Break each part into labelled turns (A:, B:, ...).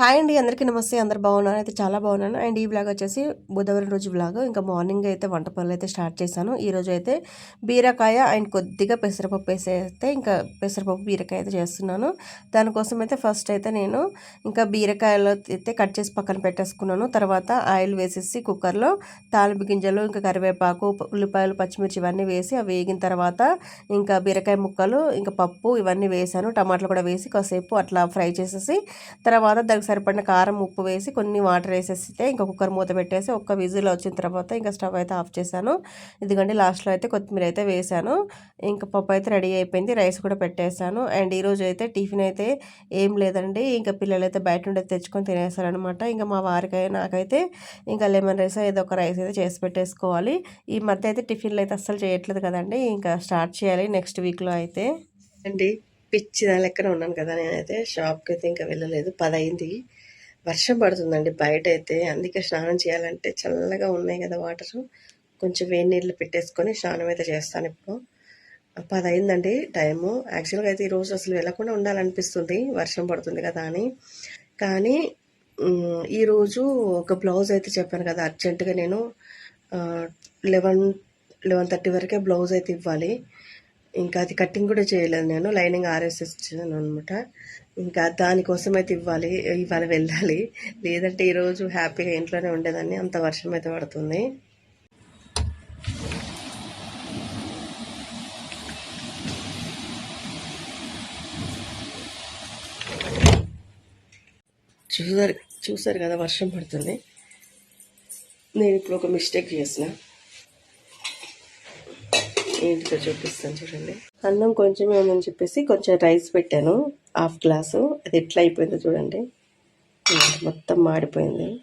A: Hi అండి అందరికీ నమస్తే అందరు బాగున్నాను అయితే చాలా బాగున్నాను. అండ్ ఈ బ్లాగ్ వచ్చేసి బుధవారం రోజు బ్లాగ్ ఇంకా మార్నింగ్ అయితే వంట పనులు అయితే స్టార్ట్ చేశాను. ఈరోజు అయితే బీరకాయ అండ్ కొద్దిగా పెసరపప్పు వేసేస్తే ఇంకా పెసరపప్పు బీరకాయ అయితే చేస్తున్నాను. దానికోసం అయితే ఫస్ట్ అయితే నేను ఇంకా బీరకాయలు అయితే కట్ చేసి పక్కన పెట్టేసుకున్నాను. తర్వాత ఆయిల్ వేసేసి కుక్కర్లో తాలింపు గింజలు ఇంకా కరివేపాకు ఉల్లిపాయలు పచ్చిమిర్చి ఇవన్నీ వేసి అవి వేగిన తర్వాత ఇంకా బీరకాయ ముక్కలు ఇంకా పప్పు ఇవన్నీ వేసాను. టమాటాలు కూడా వేసి కాసేపు అట్లా ఫ్రై చేసేసి తర్వాత దానికి సరిపడిన కారం ఉప్పు వేసి కొన్ని వాటర్ వేసేస్తే ఇంకా కుక్కర్ మూత పెట్టేసి ఒక్క విజిల్ వచ్చిన తర్వాత ఇంకా స్టవ్ అయితే ఆఫ్ చేశాను. ఎందుకంటే లాస్ట్లో అయితే కొత్తిమీర అయితే వేసాను ఇంకా పప్పు అయితే రెడీ అయిపోయింది రైస్ కూడా పెట్టేశాను. అండ్ ఈరోజు అయితే టిఫిన్ అయితే ఏం లేదండి. ఇంకా పిల్లలు అయితే బయట నుండి తెచ్చుకొని తినేస్తారనమాట ఇంకా మా వారికి నాకైతే ఇంకా లెమన్ రైస్ ఏదో ఒక రైస్ అయితే చేసి పెట్టేసుకోవాలి. ఈ మధ్య అయితే టిఫిన్లు అయితే అస్సలు చేయట్లేదు కదండి. ఇంకా స్టార్ట్ చేయాలి నెక్స్ట్ వీక్లో అయితే. అండి పిచ్చి దాని లెక్కన ఉన్నాను కదా నేనైతే షాప్కి అయితే ఇంకా వెళ్ళలేదు. పదైంది. వర్షం పడుతుందండి బయట అయితే అందుకే స్నానం చేయాలంటే చల్లగా ఉన్నాయి కదా వాటర్. కొంచెం వేడి నీళ్ళు పెట్టేసుకొని స్నానం అయితే చేస్తాను ఇప్పుడు. పది అయిందండి టైము. యాక్చువల్గా అయితే ఈరోజు అసలు వెళ్ళకుండా ఉండాలనిపిస్తుంది. వర్షం పడుతుంది కదా అని. కానీ ఈరోజు ఒక బ్లౌజ్ అయితే చెప్పాను కదా అర్జెంటుగా నేను లెవెన్ లెవెన్ థర్టీ వరకే బ్లౌజ్ అయితే ఇవ్వాలి. ఇంకా అది కటింగ్ కూడా చేయలేదు నేను. లైనింగ్ ఆర్ఎస్ఎస్ అనమాట ఇంకా దానికోసం అయితే ఇవ్వాలి ఇవాళ వెళ్ళాలి. లేదంటే ఈరోజు హ్యాపీగా ఇంట్లోనే ఉండేదాన్ని. అంత వర్షం అయితే పడుతుంది. చూసారు చూసారు కదా వర్షం పడుతుంది. నేను ఇప్పుడు ఒక మిస్టేక్ చేసిన. ఏంటితో చూపిస్తాను చూడండి. అన్నం కొంచెమే ఉందని చెప్పేసి కొంచెం రైస్ పెట్టాను. Half glass. అది ఎట్లా అయిపోయిందో చూడండి. మొత్తం మాడిపోయింది.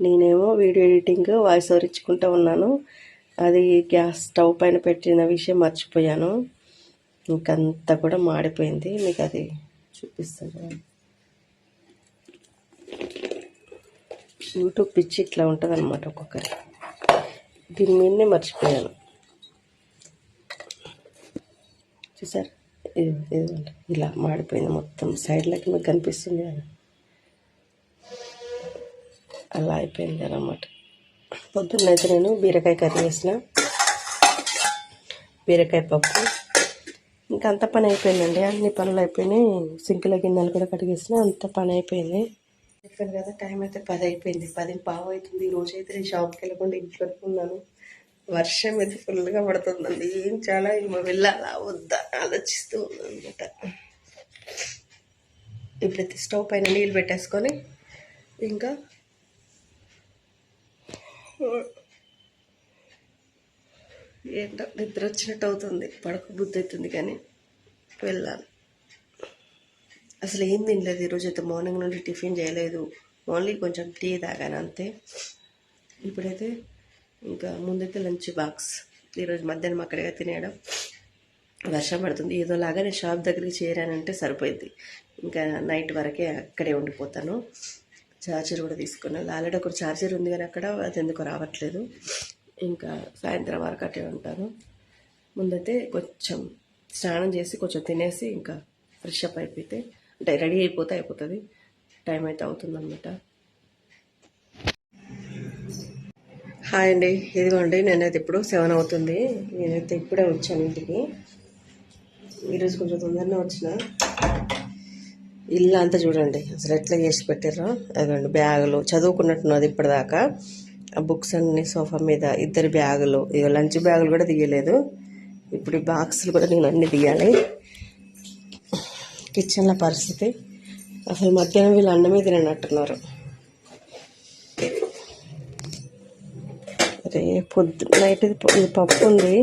A: నేనేమో వీడియో ఎడిటింగ్ వాయిస్ ఓవర్ ఇచ్చుకుంటూ ఉన్నాను. అది గ్యాస్ స్టవ్ పైన పెట్టిన విషయం మర్చిపోయాను. ఇంకంతా కూడా మాడిపోయింది. మీకు అది చూపిస్తాను యూట్యూబ్ పిచ్చి ఇట్లా ఉంటుంది అనమాట ఒక్కొక్కరి దీని మీదనే మర్చిపోయాను. చూసారు? ఇలా మాడిపోయింది మొత్తం. సైడ్లకి మీకు కనిపిస్తుంది కదా? అలా అయిపోయింది అనమాట పొద్దున్నైతే నేను బీరకాయ కర్రీ వేసిన బీరకాయ పప్పు. ఇంకా అంత పని అయిపోయిందండి. అన్ని పనులు అయిపోయినాయి. సింకుల గిన్నెలు కూడా కడిగేసిన అంత పని అయిపోయింది. చెప్పాను కదా టైం అయితే పది అయిపోయింది. పది పావు అవుతుంది. ఈ రోజు అయితే నేను షాప్కి వెళ్ళకుండా ఇంట్లోనే ఉన్నాను. వర్షం అయితే ఫుల్గా పడుతుందండి. ఏం చాలా ఇక వెళ్ళాలా వద్దా? ఆలోచిస్తూ అనమాట ఇప్పుడైతే స్టవ్ పైన నీళ్ళు పెట్టేసుకొని ఇంకా ఏంటో నిద్ర వచ్చినట్టు అవుతుంది. పడక బుద్ధి అవుతుంది కానీ వెళ్ళాలి. అసలు ఏం తినలేదు ఈరోజు అయితే. మార్నింగ్ నుండి టిఫిన్ చేయలేదు. ఓన్లీ కొంచెం టీ తాగాను అంతే. ఇప్పుడైతే ఇంకా ముందైతే లంచ్ బాక్స్. ఈరోజు మధ్యాహ్నం అక్కడే తినేయడం. వర్షం పడుతుంది. ఏదోలాగా నేను షాప్ దగ్గరికి చేరానంటే సరిపోయింది. ఇంకా నైట్ వరకే అక్కడే ఉండిపోతాను. ఛార్జర్ కూడా తీసుకున్నాను. ఆల్రెడీ ఒక ఛార్జర్ ఉంది కానీ అక్కడ అది ఎందుకు రావట్లేదు. ఇంకా సాయంత్రం వరకు అట్టే ఉంటాను. ముందైతే కొంచెం స్నానం చేసి కొంచెం తినేసి ఇంకా ఫ్రెష్ అప్ అయిపోతే అంటే రెడీ అయిపోతే అయిపోతుంది. టైం అయితే అవుతుందన్నమాట. హాయ్ అండి. ఇదిగోండి నేనైతే ఇప్పుడు సెవెన్ అవుతుంది. నేనైతే ఇప్పుడే వచ్చాను ఇంటికి. ఈరోజు కొంచెం తొందరనే వచ్చిన. ఇల్లు అంతా చూడండి అసలు ఎట్లా చేసి పెట్టారో అదిగోండి బ్యాగులు. చదువుకున్నట్టున్నది ఇప్పటిదాకా. ఆ బుక్స్ అన్ని సోఫా మీద ఇద్దరు బ్యాగులు. ఇక లంచ్ బ్యాగులు కూడా తీయలేదు. ఇప్పుడు ఈ బాక్సులు కూడా నేను అన్ని తీయాలి. కిచెన్ల పరిస్థితి. అసలు మధ్యాహ్నం వీళ్ళు అన్నమే తినట్టున్నారు రే పొద్దు నైట్ ఇది పప్పు ఉంది.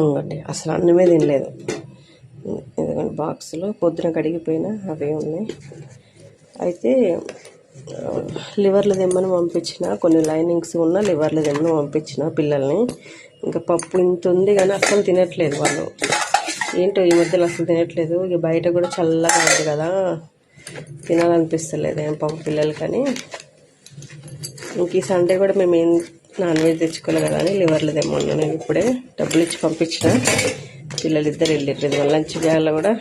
A: ఇంకోండి అసలు అన్నమే తినలేదు. ఎందుకంటే బాక్స్లో పొద్దున కడిగిపోయినా అవే ఉన్నాయి. అయితే లివర్లు తెమ్మని పంపించిన కొన్ని లైనింగ్స్ ఉన్న లివర్లు తెమ్మని పంపించిన పిల్లల్ని. ఇంకా పప్పు ఇంత ఉంది కానీ అసలు తినట్లేదు వాళ్ళు. ఏంటో ఈ మధ్యలో అసలు తినట్లేదు. ఇక బయట కూడా చల్లగా ఉంది కదా. తినాలనిపిస్తలేదు ఏం పాపం పిల్లలు కానీ ఇంక ఈ సండే కూడా మేము ఏం నాన్ వెజ్ తెచ్చుకోలేదు కదా అని లివర్లు తెమ్మన్నా. నేను ఇప్పుడే డబ్బులు ఇచ్చి పంపించిన. పిల్లలు ఇద్దరు వెళ్ళిర్రు. మళ్ళీ లంచ్ బ్యాగ్లో కూడా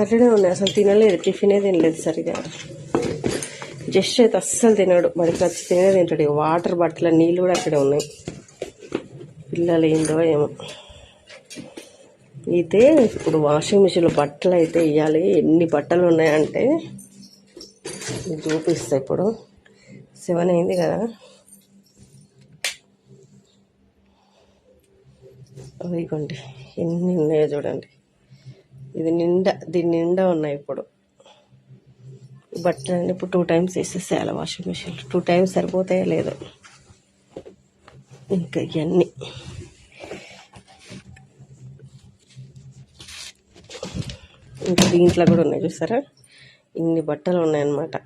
A: అట్లనే ఉన్నాయి. అసలు తినలేదు. టిఫినే తినలేదు సరిగా. జస్ట్ అయితే అస్సలు తినడు. బడికి వచ్చి తినే తింటాడు. ఇక వాటర్ బట్టల నీళ్ళు కూడా అక్కడే ఉన్నాయి. పిల్లలు ఏందో ఏమో. అయితే ఇప్పుడు వాషింగ్ మిషన్లో బట్టలు అయితే వేయాలి ఎన్ని బట్టలు ఉన్నాయంటే చూపిస్తా ఇప్పుడు. సెవెన్ అయింది కదా. ఇదిగోండి ఎన్ని ఉన్నాయో చూడండి. ఇది నిండా దీని నిండా ఉన్నాయి ఇప్పుడు. బట్టలు ఇప్పుడు టూ టైమ్స్ వేసేసేయాలి వాషింగ్ మిషన్ టూ టైమ్స్ సరిపోతాయో లేదో. ఇంకా ఇవన్నీ ఇంకా దీంట్లో కూడా ఉన్నాయి చూసారా? ఇన్ని బట్టలు ఉన్నాయన్నమాట.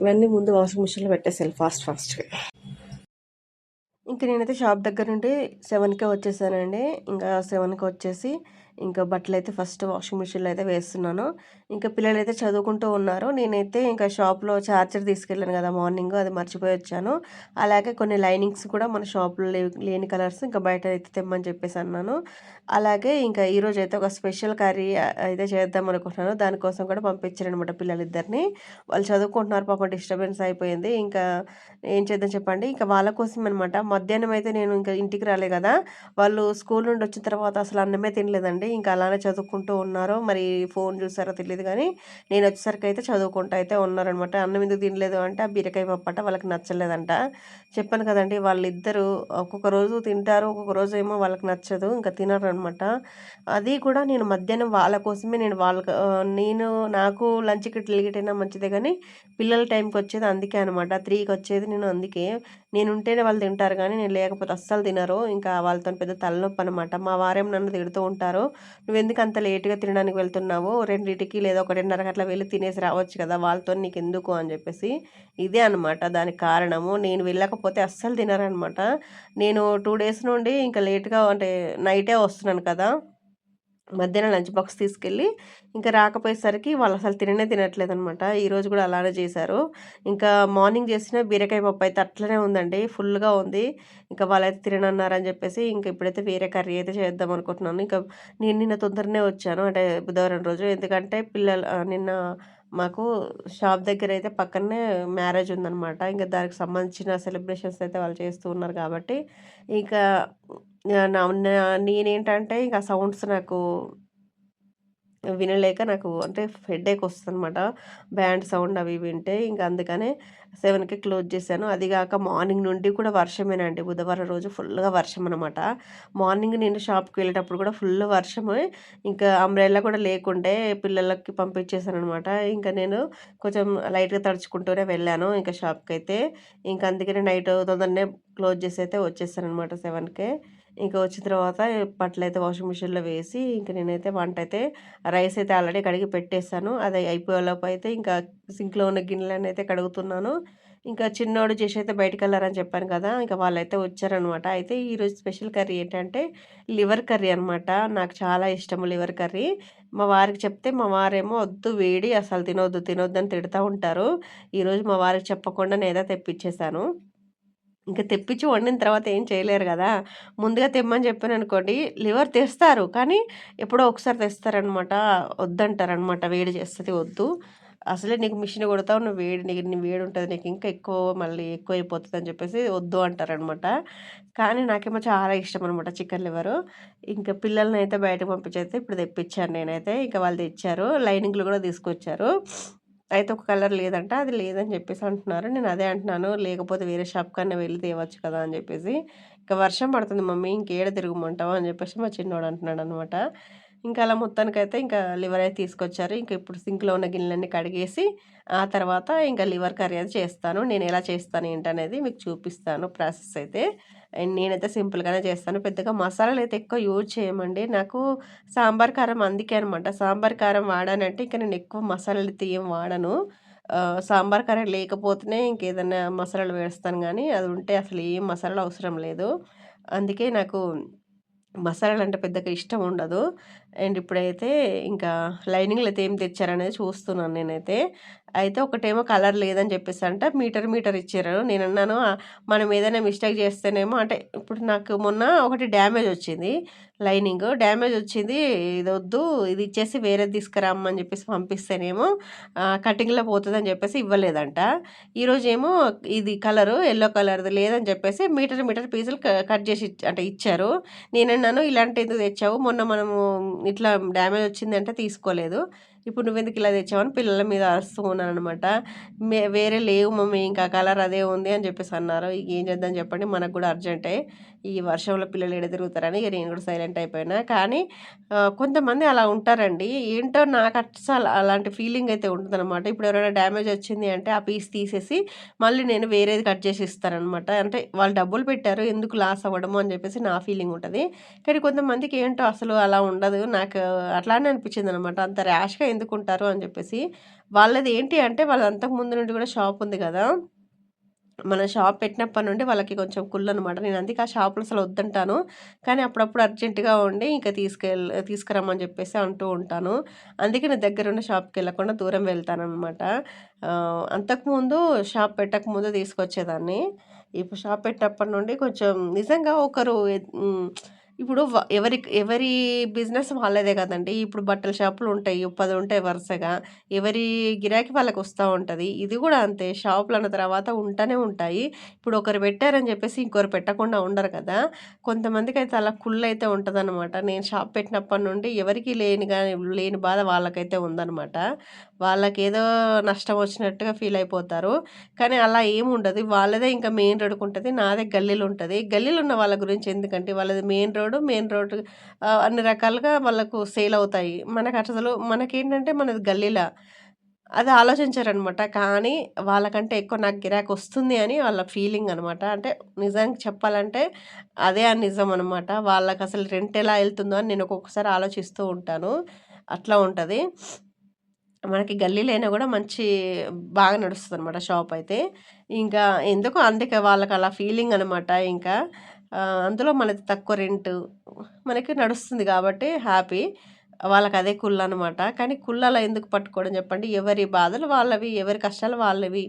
A: ఇవన్నీ ముందు వాషింగ్ మిషన్లో పెట్టేసాను ఫాస్ట్ ఫాస్ట్గా. ఇంకా నేనైతే షాప్ దగ్గర నుండి సెవెన్కే వచ్చేసానండి. ఇంకా సెవెన్కి వచ్చేసి ఇంకా బట్టలు అయితే ఫస్ట్ వాషింగ్ మిషన్లో అయితే వేస్తున్నాను. ఇంకా పిల్లలు అయితే చదువుకుంటూ ఉన్నారు. నేనైతే ఇంకా షాప్లో ఛార్జర్ తీసుకెళ్ళాను కదా మార్నింగ్ అది మర్చిపోయి వచ్చాను. అలాగే కొన్ని లైనింగ్స్ కూడా మన షాప్లో లేని కలర్స్ ఇంకా బయట అయితే తెమ్మని చెప్పేసి అన్నాను. అలాగే ఇంకా ఈరోజు అయితే ఒక స్పెషల్ కర్రీ అయితే చేద్దాం అనుకుంటున్నాను. దానికోసం కూడా పంపించారు అనమాట పిల్లలిద్దరిని. వాళ్ళు చదువుకుంటున్నారు పాప డిస్టర్బెన్స్ అయిపోయింది. ఇంకా ఏం చేద్దాం చెప్పండి? ఇంకా వాళ్ళ కోసం అనమాట మధ్యాహ్నం అయితే నేను ఇంకా ఇంటికి రాలే కదా. వాళ్ళు స్కూల్ నుండి వచ్చిన తర్వాత అసలు అన్నమే తినలేదండి. ఇంకా అలానే చదువుకుంటూ ఉన్నారు. మరి ఫోన్ చూసారో తెలియదు కానీ నేను వచ్చేసరికి అయితే చదువుకుంటూ అయితే ఉన్నారనమాట. అన్నం ఎందుకు తినలేదు అంటే ఆ బీరకాయ పప్పట వాళ్ళకి నచ్చలేదంట. చెప్పాను కదండి వాళ్ళిద్దరూ ఒక్కొక్క రోజు తింటారు ఒక్కొక్క రోజు ఏమో వాళ్ళకి నచ్చదు ఇంకా తినరనమాట. అది కూడా నేను మధ్యాహ్నం వాళ్ళ కోసమే నేను వాళ్ళ నేను నాకు లంచ్కి గిట్టైనా మంచిదే కానీ పిల్లల టైంకి వచ్చేది అందుకే అనమాట. త్రీకి వచ్చేది నేను అందుకే. నేను ఉంటేనే వాళ్ళు తింటారు కానీ నేను లేకపోతే అస్సలు తినరు. ఇంకా వాళ్ళతో పెద్ద తలనొప్పి అనమాట. మా వారేం నన్ను తిడుతూ ఉంటారు. నువ్వు ఎందుకు అంత లేటుగా తినడానికి వెళ్తున్నావు? రెండింటికి లేదా ఒకటిన్నర అట్లా వెళ్ళి తినేసి రావచ్చు కదా వాళ్ళతో నీకు ఎందుకు అని చెప్పేసి ఇదే అనమాట దానికి కారణము నేను వెళ్ళకపోతే అస్సలు తినరనమాట నేను టూ డేస్ నుండి ఇంకా లేట్గా అంటే నైటే వస్తున్నాను కదా. మధ్యాహ్నం లంచ్ బాక్స్ తీసుకెళ్ళి ఇంకా రాకపోయేసరికి వాళ్ళు అసలు తిననే తినట్లేదు అనమాట ఈరోజు కూడా అలానే చేశారు. ఇంకా మార్నింగ్ చేసిన బీరకాయ పప్పు అయితే అట్లనే ఉందండి. ఫుల్గా ఉంది. ఇంకా వాళ్ళైతే తిననన్నారని చెప్పేసి ఇంకా ఇప్పుడైతే వేరే కర్రీ అయితే చేద్దాం అనుకుంటున్నాను. ఇంకా నేను నిన్న తొందరనే వచ్చాను. అంటే బుధవారం రోజు. ఎందుకంటే పిల్లలు నిన్న మాకు షాప్ దగ్గర అయితే పక్కనే మ్యారేజ్ ఉందనమాట. ఇంకా దానికి సంబంధించిన సెలబ్రేషన్స్ అయితే వాళ్ళు చేస్తూ ఉన్నారు కాబట్టి ఇంకా నేనేంటంటే ఇంకా సౌండ్స్ నాకు వినలేక నాకు అంటే హెడేక్ వస్తుందనమాట బ్యాండ్ సౌండ్ అవి వింటే ఇంకా అందుకనే సెవెన్కి క్లోజ్ చేశాను. అది కాక మార్నింగ్ నుండి కూడా వర్షమేనండి. బుధవారం రోజు ఫుల్గా వర్షం అనమాట మార్నింగ్ నేను షాప్కి వెళ్ళేటప్పుడు కూడా ఫుల్ వర్షమే. ఇంకా అంబ్రెల్లా కూడా లేకుంటే పిల్లలకి పంపించేశాను అనమాట ఇంకా నేను కొంచెం లైట్గా తడుచుకుంటూనే వెళ్ళాను ఇంకా షాప్కి అయితే ఇంకా అందుకనే నైట్ తొందరనే క్లోజ్ చేసి అయితే వచ్చేసాను అనమాట సెవెన్కే. ఇంకా వచ్చిన తర్వాత బట్టలు అయితే వాషింగ్ మిషన్లో వేసి ఇంకా నేనైతే వంట అయితే రైస్ అయితే ఆల్రెడీ కడిగి పెట్టేస్తాను అది అయిపోయేలోపు అయితే ఇంకా సింక్లో ఉన్న గిన్నెలను అయితే కడుగుతున్నాను. ఇంకా చిన్నోడు చేసి అయితే బయటకు వెళ్ళారని చెప్పాను కదా ఇంకా వాళ్ళైతే వచ్చారనమాట. అయితే ఈరోజు స్పెషల్ కర్రీ ఏంటంటే లివర్ కర్రీ అనమాట. నాకు చాలా ఇష్టము లివర్ కర్రీ. మా వారికి చెప్తే మా వారేమో వద్దు వేడి అసలు తినొద్దు తినొద్దు అని తిడుతూ ఉంటారు. ఈరోజు మా వారికి చెప్పకుండా నేనే తెప్పించేశాను. ఇంకా తెప్పించి వండిన తర్వాత ఏం చేయలేరు కదా! ముందుగా తెమ్మని చెప్పాను అనుకోండి లివర్ తెస్తారు కానీ ఎప్పుడో ఒకసారి తెస్తారనమాట. వద్దంటారనమాట. వేడి చేస్తుంది వద్దు. అసలే నీకు మిషన్ కొడతావు నువ్వు వేడి నీకు నీ వేడి ఉంటుంది నీకు ఇంకా ఎక్కువ మళ్ళీ ఎక్కువ అయిపోతుంది అని చెప్పేసి వద్దు అంటారనమాట. కానీ నాకేమో చాలా ఇష్టం అనమాట చికెన్ లివరు. ఇంకా పిల్లల్ని అయితే బయటకు పంపించైతే ఇప్పుడు తెప్పించాను నేనైతే. ఇంకా వాళ్ళు తెచ్చారు. లైనింగ్లు కూడా తీసుకొచ్చారు. అయితే ఒక కలర్ లేదంట అది లేదని చెప్పేసి అంటున్నారు. నేను అదే అంటున్నాను లేకపోతే వేరే షాప్ కన్నా వెళ్ళి తేవచ్చు కదా అని చెప్పేసి. ఇంకా వర్షం పడుతుంది మమ్మీ ఇంకేడ తిరుగుమంటావు అని చెప్పేసి మా చిన్నోడు అంటున్నాడు అనమాట ఇంకా అలా మొత్తానికైతే ఇంకా లివర్ అయితే తీసుకొచ్చారు. ఇంకా ఇప్పుడు సింక్లో ఉన్న గిన్నెలన్నీ కడిగేసి ఆ తర్వాత ఇంకా లివర్ కర్రీ అది చేస్తాను. నేను ఎలా చేస్తాను ఏంటనేది మీకు చూపిస్తాను ప్రాసెస్ అయితే. అండ్ నేనైతే సింపుల్గానే చేస్తాను. పెద్దగా మసాలాలు అయితే ఎక్కువ యూజ్ చేయమండి. నాకు సాంబార్ కారం అందుకే అనమాట సాంబార్ కారం వాడానంటే ఇంకా నేను ఎక్కువ మసాలాలు అయితే ఏం వాడను. సాంబార్ కర్రీ లేకపోతేనే ఇంకేదైనా మసాలాలు వేస్తాను కానీ అది ఉంటే అసలు ఏం మసాలాలు అవసరం లేదు. అందుకే నాకు మసాలాలు అంటే పెద్దగా ఇష్టం ఉండదు. అండ్ ఇప్పుడైతే ఇంకా లైనింగ్లు అయితే ఏం తెచ్చారనేది చూస్తున్నాను నేనైతే. అయితే ఒకటేమో కలర్ లేదని చెప్పేసి అంట మీటర్ మీటర్ ఇచ్చారు. నేను అన్నాను మనం ఏదైనా మిస్టేక్ చేస్తేనేమో అంటే ఇప్పుడు నాకు మొన్న ఒకటి డ్యామేజ్ వచ్చింది లైనింగ్. డ్యామేజ్ వచ్చింది ఇది వద్దు ఇది ఇచ్చేసి వేరేది తీసుకురమ్మని చెప్పేసి పంపిస్తేనేమో కటింగ్లో పోతుందని చెప్పేసి ఇవ్వలేదంట. ఈరోజు ఏమో ఇది కలరు ఎల్లో కలర్ది లేదని చెప్పేసి మీటర్ మీటర్ పీసులు కట్ చేసి అంటే ఇచ్చారు. నేనన్నాను ఇలాంటి ఎందుకు తెచ్చావు? మొన్న మనము ఇట్లా డ్యామేజ్ వచ్చింది అంటే తీసుకోలేదు. ఇప్పుడు నువ్వెందుకు ఇలా తెచ్చావని పిల్లల మీద అరుస్తూ ఉన్నాను అనమాట మే వేరే లేవు మమ్మీ ఇంకా కలర్ అదే ఉంది అని చెప్పేసి అన్నారు. ఇక ఏం చేద్దాం చెప్పండి మనకు కూడా అర్జెంటే. ఈ వర్షంలో పిల్లలు ఎడ తిరుగుతారని నేను కూడా సైలెంట్ అయిపోయినా. కానీ కొంతమంది అలా ఉంటారండి. ఏంటో నాకు అసలు అలాంటి ఫీలింగ్ అయితే ఉంటుందన్నమాట. ఇప్పుడు ఎవరైనా డ్యామేజ్ వచ్చింది అంటే ఆ పీస్ తీసేసి మళ్ళీ నేను వేరేది కట్ చేసి ఇస్తానమాట అంటే వాళ్ళు డబ్బులు పెట్టారు ఎందుకు లాస్ అవ్వడము అని చెప్పేసి నా ఫీలింగ్ ఉంటుంది. కానీ కొంతమందికి ఏంటో అసలు అలా ఉండదు. నాకు అట్లానే అనిపించింది అనమాట అంత ర్యాష్గా ఎందుకు ఉంటారు అని చెప్పేసి. వాళ్ళది ఏంటి అంటే వాళ్ళ అంతకు ముందు నుండి కూడా షాప్ ఉంది కదా. మన షాప్ పెట్టినప్పటి నుండి వాళ్ళకి కొంచెం కుళ్ళు అనమాట నేను అందుకే ఆ షాప్లో అసలు వద్దంటాను. కానీ అప్పుడప్పుడు అర్జెంటుగా ఉండి ఇంకా తీసుకెళ్ తీసుకురమ్మని చెప్పేసి అంటూ ఉంటాను. అందుకే నేను దగ్గర ఉన్న షాప్కి వెళ్ళకుండా దూరం వెళ్తానమాట అంతకుముందు షాప్ పెట్టకముందు తీసుకొచ్చేదాన్ని. ఇప్పుడు షాప్ పెట్టినప్పటి నుండి కొంచెం నిజంగా ఒకరు ఇప్పుడు ఎవరి ఎవరి బిజినెస్ వాళ్ళదే కదండి. ఇప్పుడు బట్టల షాపులు ఉంటాయి పది ఉంటాయి వరుసగా. ఎవరి గిరాకీ వాళ్ళకి వస్తూ ఉంటుంది. ఇది కూడా అంతే. షాపులు అన్న తర్వాత ఉంటానే ఉంటాయి. ఇప్పుడు ఒకరు పెట్టారని చెప్పేసి ఇంకొకరు పెట్టకుండా ఉండరు కదా. కొంతమందికి అయితే అలా కుళ్ళు అయితే ఉంటుందన్నమాట. నేను షాప్ పెట్టినప్పటి నుండి ఎవరికి లేని కానీ లేని బాధ వాళ్ళకైతే ఉందన్నమాట. వాళ్ళకి ఏదో నష్టం వచ్చినట్టుగా ఫీల్ అయిపోతారు. కానీ అలా ఏమి ఉండదు. వాళ్ళదే ఇంకా మెయిన్ రోడ్ ఉంటుంది నాదే గల్లీలు ఉంటుంది గల్లీలు ఉన్న వాళ్ళ గురించి ఎందుకంటే వాళ్ళది మెయిన్ రోడ్ మెయిన్ రోడ్డు అన్ని రకాలుగా వాళ్ళకు సేల్ అవుతాయి. మనకు అసలు మనకేంటంటే మనది గల్లీలా. అది ఆలోచించారనమాట. కానీ వాళ్ళకంటే ఎక్కువ నాకు గిరాక్ వస్తుంది అని వాళ్ళ ఫీలింగ్ అనమాట. అంటే నిజానికి చెప్పాలంటే అదే ఆ నిజం అనమాట. వాళ్ళకి అసలు రెంట్ ఎలా వెళ్తుందో అని నేను ఒక్కొక్కసారి ఆలోచిస్తూ ఉంటాను. అట్లా ఉంటుంది. మనకి గల్లీలైనా కూడా మంచి బాగా నడుస్తుంది అనమాట షాప్ అయితే. ఇంకా ఎందుకు అందుకే వాళ్ళకి అలా ఫీలింగ్ అనమాట. ఇంకా అందులో మనది తక్కువ రెంట్. మనకి నడుస్తుంది కాబట్టి హ్యాపీ. వాళ్ళకి అదే కుళ్ళు అనమాట కానీ కుళ్ళలా ఎందుకు పట్టుకోవడం చెప్పండి? ఎవరి బాధలు వాళ్ళవి ఎవరి కష్టాలు వాళ్ళవి.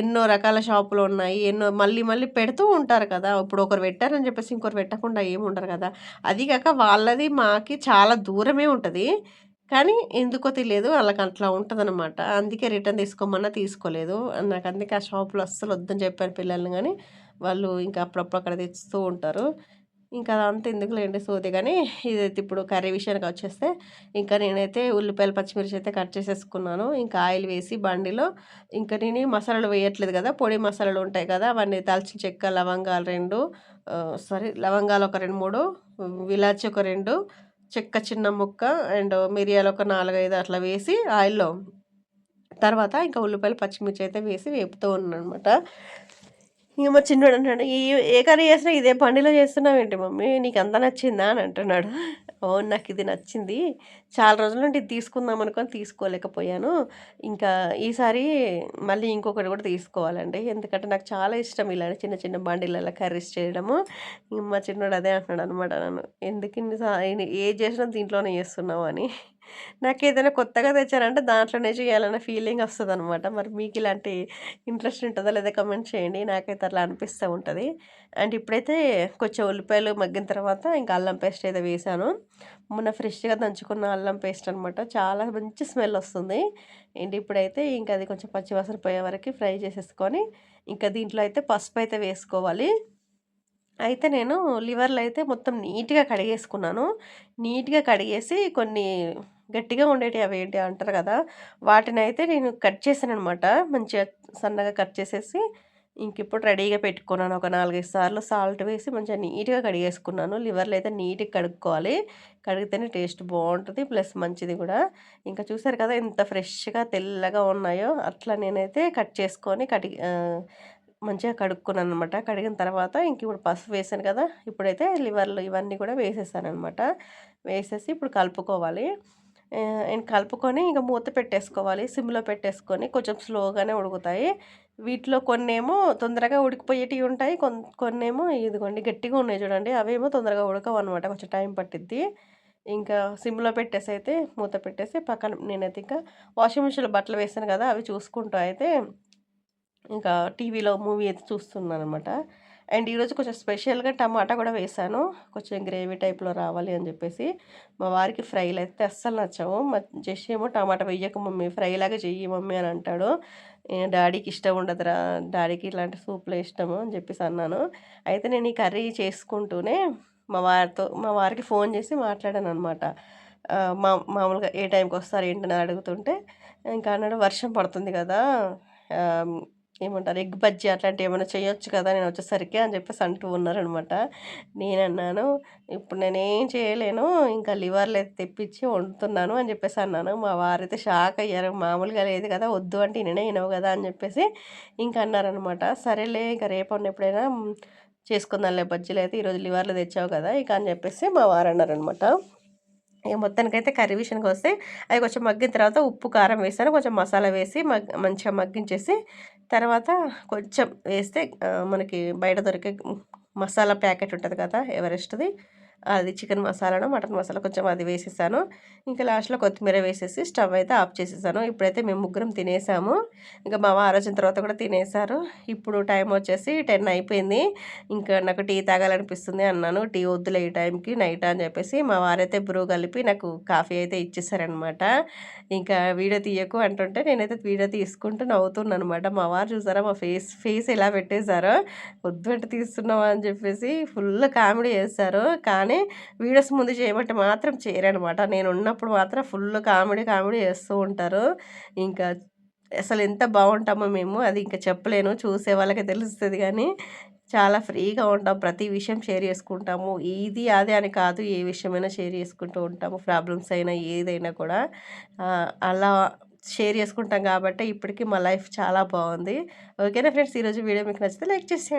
A: ఎన్నో రకాల షాపులు ఉన్నాయి. ఎన్నో మళ్ళీ మళ్ళీ పెడుతూ ఉంటారు కదా. ఇప్పుడు ఒకరు పెట్టారని చెప్పేసి ఇంకొకరు పెట్టకుండా ఏమి ఉండరు కదా. అది కాక వాళ్ళది మాకి చాలా దూరమే ఉంటుంది. కానీ ఎందుకో తెలియదు. వాళ్ళకి అట్లా ఉంటుందన్నమాట. అందుకే రిటర్న్ తీసుకోమన్నా తీసుకోలేదు. నాకు అందుకే ఆ షాపులో అస్సలు వద్దని చెప్పాను పిల్లల్ని కానీ. వాళ్ళు ఇంకా అప్పుడప్పుడు అక్కడ తెస్తూ ఉంటారు. ఇంకా అదంతా ఎందుకులేండి సోది కానీ ఇదైతే ఇప్పుడు కర్రీ విషయానికి వచ్చేస్తే ఇంకా నేనైతే ఉల్లిపాయలు పచ్చిమిర్చి అయితే కట్ చేసేసుకున్నాను. ఇంకా ఆయిల్ వేసి బండిలో ఇంకా నేను మసాలాలు వేయట్లేదు కదా పొడి మసాలాలు ఉంటాయి కదా అవన్నీ దాల్చిన చెక్క లవంగాలు రెండు సారీ లవంగాలు ఒక రెండు మూడు విలాచి ఒక రెండు చెక్క చిన్న ముక్క అండ్ మిరియాలు ఒక నాలుగైదు అట్లా వేసి ఆయిల్లో తర్వాత ఇంకా ఉల్లిపాయలు పచ్చిమిర్చి అయితే వేసి వేపుతూ ఉన్నాను అనమాట ఇంక మా చిన్నోడు అంటున్నాడు ఏ కర్రీ చేసినా ఇదే బండిలో చేస్తున్నావు ఏంటి మమ్మీ? నీకు అంతా నచ్చిందా? అని అంటున్నాడు. అవును నాకు ఇది నచ్చింది. చాలా రోజుల నుండి ఇది తీసుకుందాం అనుకొని తీసుకోలేకపోయాను. ఇంకా ఈసారి మళ్ళీ ఇంకొకటి కూడా తీసుకోవాలండి. ఎందుకంటే నాకు చాలా ఇష్టం ఇలా చిన్న చిన్న బండిలలో కర్రీస్ చేయడము. ఇంక మా చిన్నోడు అదే అంటున్నాడు అనమాట నన్ను. ఎందుకు ఇన్ని- ఏ చేసినా దీంట్లోనే చేస్తున్నావు అని. నాకు ఏదైనా కొత్తగా తెచ్చారంటే దాంట్లోనే చేయాలన్న ఫీలింగ్ వస్తుంది అనమాట మరి మీకు ఇలాంటి ఇంట్రెస్ట్ ఉంటుందో లేదా కమెంట్ చేయండి. నాకైతే అట్లా అనిపిస్తూ ఉంటుంది. అండ్ ఇప్పుడైతే కొంచెం ఉల్లిపాయలు మగ్గిన తర్వాత ఇంకా అల్లం పేస్ట్ అయితే వేసాను. మొన్న ఫ్రెష్గా దంచుకున్న అల్లం పేస్ట్ అనమాట చాలా మంచి స్మెల్ వస్తుంది. అండ్ ఇప్పుడైతే ఇంకా అది కొంచెం పచ్చివాసన పోయే వరకు ఫ్రై చేసేసుకొని ఇంకా దీంట్లో అయితే పసుపు అయితే వేసుకోవాలి. అయితే నేను లివర్లు అయితే మొత్తం నీట్గా కడిగేసుకున్నాను. నీట్గా కడిగేసి కొన్ని గట్టిగా ఉండేవి అవి ఏంటి అంటారు కదా వాటిని అయితే నేను కట్ చేశాను అనమాట మంచిగా సన్నగా కట్ చేసేసి ఇంక ఇప్పుడు రెడీగా పెట్టుకున్నాను. ఒక నాలుగైదు సార్లు సాల్ట్ వేసి మంచిగా నీట్గా కడిగేసుకున్నాను. లివర్లు అయితే నీట్గా కడుక్కోవాలి. కడిగితేనే టేస్ట్ బాగుంటుంది. ప్లస్ మంచిది కూడా. ఇంకా చూసారు కదా ఎంత ఫ్రెష్గా తెల్లగా ఉన్నాయో అట్లా నేనైతే కట్ చేసుకొని కడిగి మంచిగా కడుక్కున్నాను అనమాట కడిగిన తర్వాత ఇంక ఇప్పుడు పసుపు వేసాను కదా ఇప్పుడైతే లివర్లు ఇవన్నీ కూడా వేసేసాను అనమాట వేసేసి ఇప్పుడు కలుపుకోవాలి. కలుపుకొని ఇంకా మూత పెట్టేసుకోవాలి. సిమ్లో పెట్టేసుకొని కొంచెం స్లోగానే ఉడుకుతాయి. వీటిలో కొన్నేమో తొందరగా ఉడికిపోయేటివి ఉంటాయి. కొన్నేమో ఇదిగోండి గట్టిగా ఉన్నాయి చూడండి. అవేమో తొందరగా ఉడకవు అనమాట కొంచెం టైం పట్టిద్ది. ఇంకా సిమ్లో పెట్టేసి అయితే మూత పెట్టేసి పక్కన నేనైతే ఇంకా వాషింగ్ మిషన్లో బట్టలు వేసాను కదా అవి చూసుకుంటూ అయితే ఇంకా టీవీలో మూవీ అయితే చూస్తున్నాను అనమాట అండ్ ఈరోజు కొంచెం స్పెషల్గా టమాటా కూడా వేసాను. కొంచెం గ్రేవీ టైప్లో రావాలి అని చెప్పేసి. మా వారికి ఫ్రైలు అయితే అస్సలు నచ్చవు. మా జస్ట్ ఏమో టమాటా వేయక మమ్మీ ఫ్రై లాగా చెయ్యి మమ్మీ అని అంటాడు. డాడీకి ఇష్టం ఉండదురా డాడీకి ఇలాంటి సూప్లో ఇష్టము అని చెప్పేసి అన్నాను. అయితే నేను ఈ కర్రీ చేసుకుంటూనే మా వారితో మా వారికి ఫోన్ చేసి మాట్లాడాను అనమాట మా మామూలుగా ఏ టైంకి వస్తారు ఏంటని అడుగుతుంటే ఇంకా అన్నాడు వర్షం పడుతుంది కదా ఏమంటారు? ఎగ్ బజ్జీ అట్లాంటివి ఏమైనా చేయొచ్చు కదా? నేను వచ్చేసరికి అని చెప్పేసి అంటూ ఉన్నారనమాట నేను అన్నాను ఇప్పుడు నేనేం చేయలేను ఇంకా లివర్లు అయితే తెప్పించి వండుతున్నాను అని చెప్పేసి అన్నాను. మా వారైతే షాక్ అయ్యారు. మామూలుగా లేదు కదా వద్దు అంటే నేనే వినవు కదా అని చెప్పేసి ఇంకా అన్నారనమాట సరేలే ఇంకా రేపు ఎప్పుడైనా చేసుకుందాంలే బజ్జీలు అయితే ఈరోజు లివర్లు తెచ్చావు కదా ఇక అని చెప్పేసి మా వారు అన్నారనమాట ఇక మొత్తానికైతే కర్రీ విషయానికి వస్తే అది కొంచెం మగ్గిన తర్వాత ఉప్పు కారం వేసాను కొంచెం మసాలా వేసి మగ్ మంచిగా మగ్గించేసి తర్వాత కొంచెం వేస్తే మనకి బయట దొరికే మసాలా ప్యాకెట్ ఉంటుంది కదా ఎవరెస్ట్ది? అది చికెన్ మసాలాను మటన్ మసాలా కొంచెం అది వేసేసాను. ఇంకా లాస్ట్లో కొత్తిమీర వేసేసి స్టవ్ అయితే ఆఫ్ చేసేసాను. ఇప్పుడైతే మేము ముగ్గురం తినేసాము. ఇంకా మా వారు వచ్చిన తర్వాత కూడా తినేసారు. ఇప్పుడు టైం వచ్చేసి టెన్ అయిపోయింది. ఇంకా నాకు టీ తాగాలనిపిస్తుంది అన్నాను. టీ వద్దులే ఈ టైంకి నైట్ అని చెప్పేసి మా వారైతే బ్రూ కలిపి నాకు కాఫీ అయితే ఇచ్చేసారనమాట ఇంకా వీడియో తీయకు అంటుంటే నేనైతే వీడియో తీసుకుంటూ నవ్వుతున్నాను అనమాట మా వారు చూసారా మా ఫేస్ ఫేస్ ఎలా పెట్టేశారో? వద్దు అంటే తీస్తున్నావా అని చెప్పేసి ఫుల్ కామెడీ చేస్తారు. కానీ వీడియోస్ ముందు చేయబట్టి మాత్రం చేయరనమాట. నేను ఉన్నప్పుడు మాత్రం ఫుల్ కామెడీ కామెడీ చేస్తూ ఉంటారు. ఇంకా అసలు ఎంత బాగుంటామో మేము అది ఇంకా చెప్పలేను. చూసే వాళ్ళకి తెలుస్తుంది కానీ చాలా ఫ్రీగా ఉంటాం. ప్రతి విషయం షేర్ చేసుకుంటాము. ఇది అదే అని కాదు ఏ విషయమైనా షేర్ చేసుకుంటూ ఉంటాము. ప్రాబ్లమ్స్ అయినా ఏదైనా కూడా. అలా షేర్ చేసుకుంటాం కాబట్టి ఇప్పటికీ మా లైఫ్ చాలా బాగుంది. ఓకేనా ఫ్రెండ్స్? ఈరోజు వీడియో మీకు నచ్చితే లైక్ చేసేయండి.